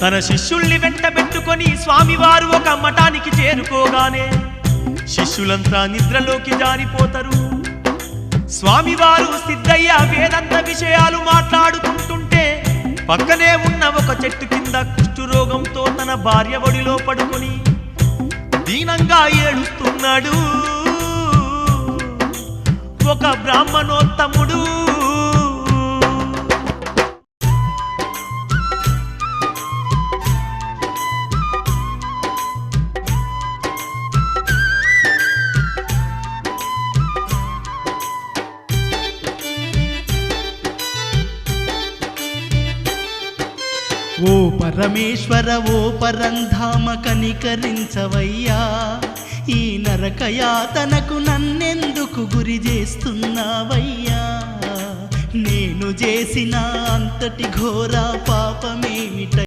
తన శిష్యుల్ని వెంటబెట్టుకొని స్వామివారు ఒక మఠానికి చేరుకోగానే శిష్యులంతా నిద్రలోకి జారిపోతారు. స్వామివారు సిద్ధయ్య వేదంత విషయాలు మాట్లాడుకుంటుంటే పక్కనే ఉన్న ఒక చెట్టు కింద కుష్ఠురోగంతో తన భార్య ఒడిలో పడుకొని దీనంగా ఏడుస్తున్నాడు. ఒక బ్రాహ్మణోత్తముడు ఓ పరమేశ్వర ఓ పరంధామ కనికరించవయ్యా ఈ నరకయాతనకు నన్నెందుకు గురి చేస్తున్నావయ్యా? నేను చేసిన అంతటి ఘోర పాపమేమిట